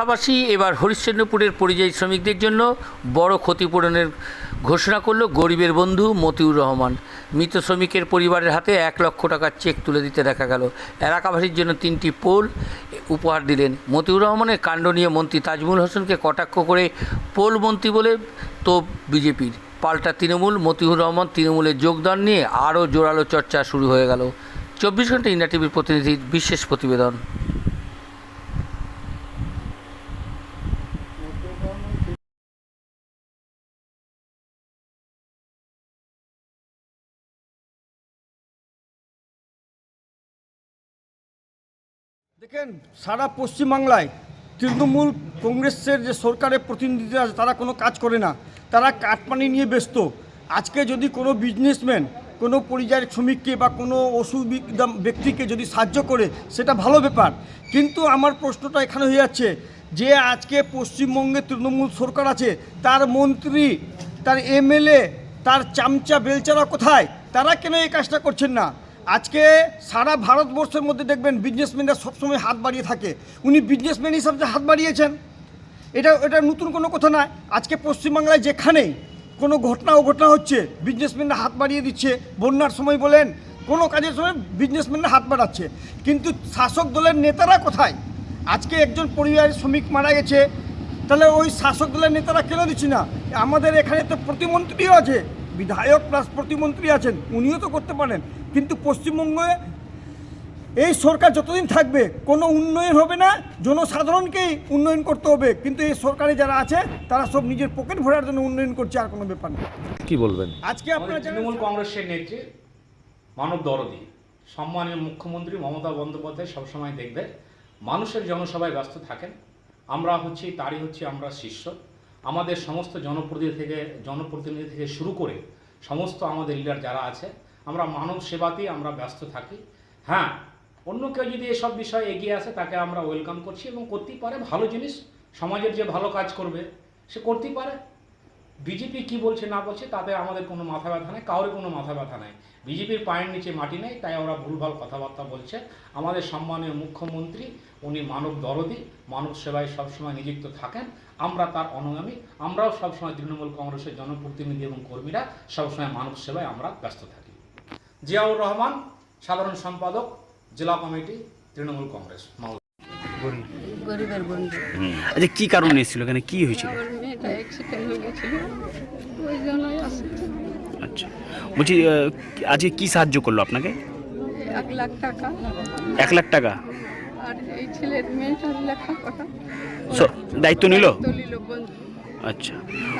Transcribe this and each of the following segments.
পাশাপাশি এবার হরিশ্চন্দ্রপুরের পরিযায়ী শ্রমিকদের জন্য বড় ক্ষতিপূরণের ঘোষণা করল গরিবের বন্ধু মতিউর রহমান। মৃত শ্রমিকের পরিবারের হাতে এক লক্ষ টাকার চেক তুলে দিতে দেখা গেল। এলাকাবাসীর জন্য তিনটি পোল উপহার দিলেন মতিউর রহমানের কাণ্ড নিয়ে মন্ত্রী তাজমুল হোসেনকে কটাক্ষ করে পোল মন্ত্রী বলে তো বিজেপির। পাল্টা তৃণমূল, মতিউর রহমান তৃণমূলের যোগদান নিয়ে আরও জোরালো চর্চা শুরু হয়ে গেল। চব্বিশ ঘণ্টা ইন্ডিয়া টিভির প্রতিনিধির বিশেষ প্রতিবেদন। দেখেন, সারা পশ্চিমবাংলায় তৃণমূল কংগ্রেসের যে সরকারের প্রতিনিধিরা আছে, তারা কোনো কাজ করে না। তারা কাটপানি নিয়ে ব্যস্ত। আজকে যদি কোনো বিজনেসম্যান কোনো পরিযায়ী শ্রমিককে বা কোনো অসুবিধা ব্যক্তিকে যদি সাহায্য করে, সেটা ভালো ব্যাপার। কিন্তু আমার প্রশ্নটা এখানে হয়ে যাচ্ছে যে, আজকে পশ্চিমবঙ্গে তৃণমূল সরকার আছে, তার মন্ত্রী, তার এমএলএ, তার চামচা বেলচারা কোথায়? তারা কেন এই কাজটা করছেন না? আজকে সারা ভারতবর্ষের মধ্যে দেখবেন বিজনেসম্যানরা সবসময় হাত বাড়িয়ে থাকে। উনি বিজনেসম্যান হিসাবে হাত বাড়িয়েছেন, এটা এটা নতুন কোনো কথা নয়। আজকে পশ্চিমবাংলায় যেখানেই কোনো ঘটনা অঘটনা হচ্ছে বিজনেসম্যানরা হাত বাড়িয়ে দিচ্ছে। বন্যার সময় বলেন, কোনো কাজের সময় বিজনেসম্যানরা হাত বাড়াচ্ছে। কিন্তু শাসক দলের নেতারা কোথায়? আজকে একজন পরিবারের শ্রমিক মারা গেছে, তাহলে ওই শাসক দলের নেতারা কেন দিচ্ছি না? আমাদের এখানে তো প্রতিমন্ত্রীও আছে। বিধায়ক প্লাস প্রতিমন্ত্রী আছেন উনিও তো করতে পারেন। কিন্তু পশ্চিমবঙ্গে এই সরকার যতদিন থাকবে কোনো উন্নয়ন হবে না জনসাধারণকেই উন্নয়ন করতে হবে। কিন্তু এই সরকারে যারা আছে তারা সব নিজের পকেট ভরার জন্য উন্নয়ন করছে আর কোনো ব্যাপার নেই কি বলবেন? আজকে আপনারা তৃণমূল কংগ্রেসের নেত্রী মানব দরদি সম্মানীয় মুখ্যমন্ত্রী মমতা বন্দ্যোপাধ্যায় সবসময় দেখবে মানুষের জনসভায় ব্যস্ত থাকেন। আমরা হচ্ছি তারই হচ্ছে আমরা শিষ্য। আমাদের সমস্ত জনপ্রতিনিধি থেকে জনপ্রতিনিধি থেকে শুরু করে সমস্ত আমাদের লিডার যারা আছে, আমরা মানব সেবাতেই আমরা ব্যস্ত থাকি। হ্যাঁ অন্য কেউ যদি এসব বিষয়ে এগিয়ে আসে, তাকে আমরা ওয়েলকাম করছি এবং করতেই পারে ভালো জিনিস। সমাজের যে ভালো কাজ করবে, সে করতেই পারে। বিজেপি কি বলছে, না বলছে, তাতে আমাদের কোনো মাথা ব্যথা নেই কারোর কোনো মাথা ব্যথা নেই। বিজেপির পায়ের নিচে মাটি নেই, তাই ওরা ভুলভাল কথাবার্তা বলছে। আমাদের সম্মানীয় মুখ্যমন্ত্রী, উনি মানব দরদি, মানব সেবায় সবসময় নিযুক্ত থাকেন। আমরা তার অনুগামী, আমরাও সবসময় তৃণমূল কংগ্রেসের জনপ্রতিনিধি এবং কর্মীরা সবসময় মানব সেবায় আমরা ব্যস্ত থাকি। জিয়াউর রহমান, সাধারণ সম্পাদক, জেলা কমিটি, তৃণমূল কংগ্রেস। গরিবের বন্ধু। আচ্ছা কি কারণে এসেছিল? এখানে কি হয়েছিল? আমার মেয়েটা অ্যাক্সিডেন্ট হয়ে গেছিল। ওই জন্যই আসে আচ্ছা। বলছি আহ, আজকে কি সাহায্য করল আপনাকে? এক লাখ টাকা। এক লাখ টাকা? আর এই ছেলের মেয়েটার লেখাপড়া। স- দায়িত্ব নিল? দলিল বন্ধু। আচ্ছা।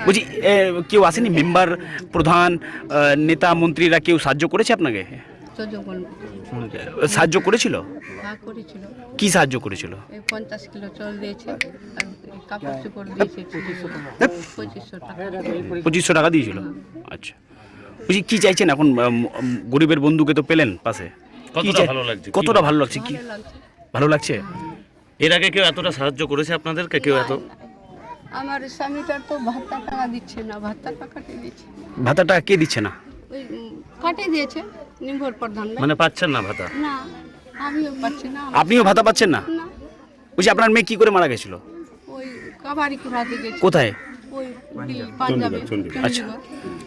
বলছি এ, কেউ আসেনি? মেম্বার প্রধান আহ, নেতা মন্ত্রীরা কেউ সাহায্য করেছে আপনাকে? সাহায্য করেছিল? হা করেছিল। কি সাহায্য করেছিল? পঞ্চাশ কিলো চাল দিয়েছে আর কাপড় চোপড় দিয়েছে পঁচিশশো টাকা। পঁচিশশো টাকা। দিয়েছিল? আচ্ছা। বলছি কি চাইছেন এখন গরিবের বন্ধুকে তো পেলেন পাশে। কতটা ভালো লাগছে? কি? কতটা ভালো লাগছে? কি ভালো লাগছে। এর আগে কেউ এতটা সাহায্য করেছে আপনাদেরকে? কেউ এত আমার স্বামীটার তো ভাত্তা টাকা দিচ্ছে না ভাত্তা টাকা কাটে দিচ্ছে টাকা কে দিচ্ছে না? ওই কাটে দিয়েছে। নির্ভর প্রধান মানে পাচ্ছেন না ভাতা? না আমিও পাচ্ছি না। আপনিও ভাতা পাচ্ছেন না? না। বলছি আপনার মেয়ে কি করে মারা গেছিল? ওই কাবারি কুড়াতে গেছে কোথায়? ওই পাঞ্জাবে। আচ্ছা।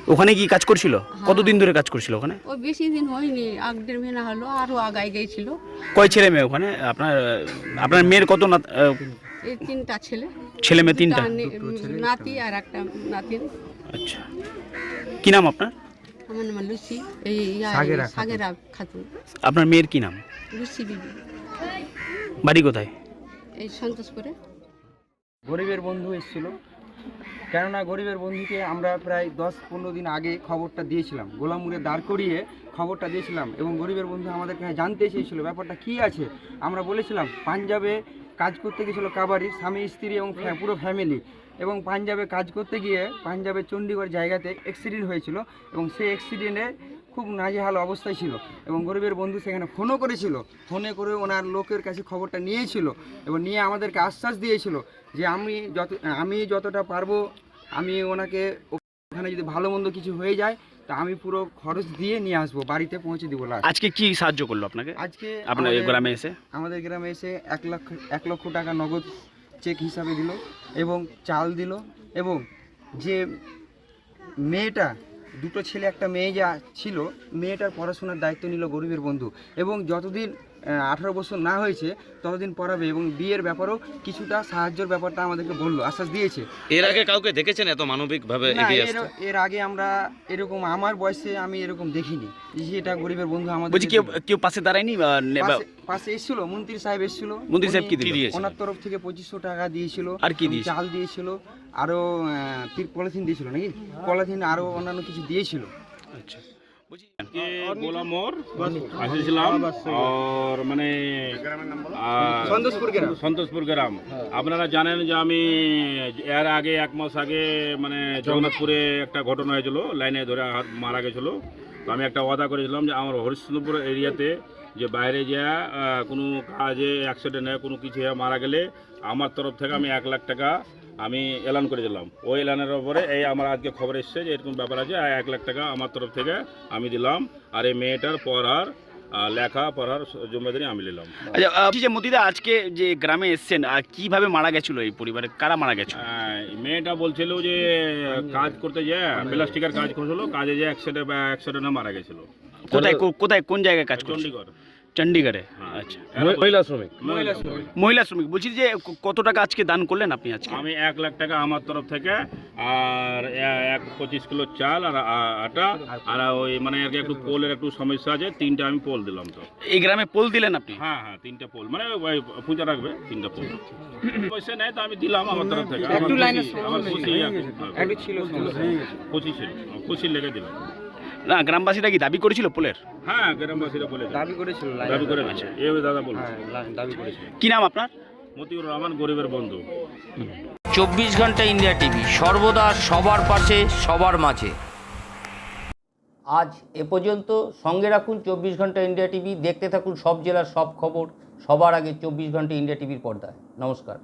ওখানে কি কাজ করছিল? কতদিন ধরে কাজ করছিল ওখানে? ওই বেশি দিন হয়নি এক দেড় মহিনা হলো আরও আগায় গেছিল। কয় ছেলে মেয়ে ওখানে? আপনার আপনার মেয়ের কত নাত- এই তিনটা ছেলে। ছেলে মেয়ে তিনটা? নাতি আর একটা নাতিন। আচ্ছা। কি নাম আপনার? আমার নাম লুচি এই ইয়া- সাগেরা খাতুন। আপনার মেয়ের কি নাম? লুচি বিবি। বাড়ি কোথায়? এই সন্তোষপুরে। গরিবের বন্ধু এসেছিল। কেননা গরিবের বন্ধুকে আমরা প্রায় দশ পনেরো দিন আগে খবরটা দিয়েছিলাম। গোলামুড়ে দাঁড় করিয়ে খবরটা দিয়েছিলাম এবং গরিবের বন্ধু আমাদের কাছে জানতে এসেছিল ব্যাপারটা কী আছে? আমরা বলেছিলাম পাঞ্জাবে কাজ করতে গেছিল কাবারির স্বামী স্ত্রী এবং পুরো ফ্যামিলি এবং পাঞ্জাবে কাজ করতে গিয়ে পাঞ্জাবের চণ্ডীগড় জায়গাতে অ্যাক্সিডেন্ট হয়েছিল এবং সেই অ্যাক্সিডেন্টে খুব নাজেহাল অবস্থায় ছিল এবং গরিবের বন্ধু সেখানে ফোনও করেছিল। ফোনে করে ওনার লোকের কাছে খবরটা নিয়েছিল এবং নিয়ে আমাদেরকে আশ্বাস দিয়েছিল যে আমি যত আমি যতটা পারব আমি ওনাকে ওখানে যদি ভালো মন্দ কিছু হয়ে যায় তা আমি পুরো খরচ দিয়ে নিয়ে আসব বাড়িতে পৌঁছে দিব আজকে কি সাহায্য করল আপনাকে? আজকে আপনার গ্রামে এসে? আমাদের গ্রামে এসে এক লক্ষ এক লক্ষ টাকা নগদ চেক হিসাবে দিল এবং চাল দিল এবং যে মেয়েটা, দুটো ছেলে, একটা মেয়ে যা ছিল, মেয়েটার পড়াশোনার দায়িত্ব নিল গরিবের বন্ধু এবং যতদিন আঠারো বছর না হয়েছে ততদিন পড়াবে এবং বিয়ের ব্যাপারেও কিছুটা সাহায্যের ব্যাপারটা আমাদেরকে বলল আশ্বাস দিয়েছে। এর আগে কাউকে দেখেছেন এত মানবিক ভাবে না এগিয়ে এর আসতে? এর আগে আমরা এরকম আমার বয়সে আমি এরকম দেখিনি। যে এটা গরিবের বন্ধু আমাদের বলছি কেউ কেউ পাশে দাঁড়ায়নি বা পাশে- এসেছিল মন্ত্রী সাহেব এসেছিল। মন্ত্রী সাহেব কি? দিয়েছিল? ওনার তরফ থেকে পঁচিশশো টাকা দিয়েছিল আর কি দিয়েছিল? চাল দিয়েছিল আরও পলিথিন দিয়েছিল নাকি? পলিথিন আরও অন্যান্য কিছু দিয়েছিল। আচ্ছা। হ্যাঁ, মানে, সন্তোষপুর গ্রাম। হ্যাঁ। আপনারা জানেন যে আমি এর আগে এক মাস আগে মানে জগন্নাথপুরে একটা ঘটনা হয়েছিল লাইনে ধরে হাত মারা গেছিল। তো আমি একটা ওয়াদা করেছিলাম যে আমার হরিশ্চন্দ্রপুর এরিয়াতে যে বাইরে যা কোনো কাজে অ্যাক্সিডেন্ট হয় কোনো কিছু মারা গেলে আমার তরফ থেকে আমি এক লাখ টাকা আমি এলান করে দিলাম ওই এলানের ওপরে এই আমার আজকে খবর এসছে যে এরকম ব্যাপার আছে আর এক লাখ টাকা আমার তরফ থেকে আমি দিলাম আর এই মেয়েটার পড়ার লেখা পড়ার জমিদারি আমি নিলাম। আচ্ছা যে মতিদা আজকে যে গ্রামে এসছেন কীভাবে মারা গেছিল এই পরিবারে? কারা মারা আহ, মেয়েটা বলছিল যে কাজ করতে যায় প্লাস্টিকের কাজ করছিল কাজে যে অ্যাক্সিডেন্ট অ্যাক্সিডেন্টে মারা গেছিল। কোথায় কোথায় কোন জায়গায় কাজ চণ্ডীগড় চণ্ডীগড়ে আচ্ছা। মহিলা শ্রমিক। মহিলা শ্রমিক। বলছি যে কত টাকা আজকে দান করলেন আপনি আজকে? আমি এক লাখ টাকা আমার তরফ থেকে আর এক পঁচিশ কিলো চাল আর আটা আর ওই মানে আর একটু পোলের একটু সমস্যা আছে তিনটা আমি পোল দিলাম তো। এই গ্রামে পোল দিলেন আপনি? হ্যাঁ হ্যাঁ তিনটা পোল। মানে ওই পূজা রাখবে তিনটা পোল। পয়সা নেই তো আমি দিলাম আমার তরফ থেকে। আমার একটু লাইনে খুশি, আমার খুশি ছিল খুশি ছিল খুশি লেগে দিলাম। না গ্রামবাসীরা কি দাবি করেছিল পোলের? হ্যাঁ গ্রামবাসীরা বলেছে। দাবি করেছিল দাবি করে এই দাদা বলছে। হ্যাঁ দাবি করেছিল। কি নাম আপনার? মতিউর রহমান গরিবের বন্ধু। চব্বিশ ঘণ্টা ইন্ডিয়া টিভি সর্বদা সবার পাশে সবার মাঝে। আজ এ পর্যন্ত সঙ্গে রাখুন চব্বিশ ঘণ্টা ইন্ডিয়া টিভি দেখতে থাকুন সব জেলার সব খবর সবার আগে চব্বিশ ঘণ্টা ইন্ডিয়া টিভির পর্দায়। নমস্কার।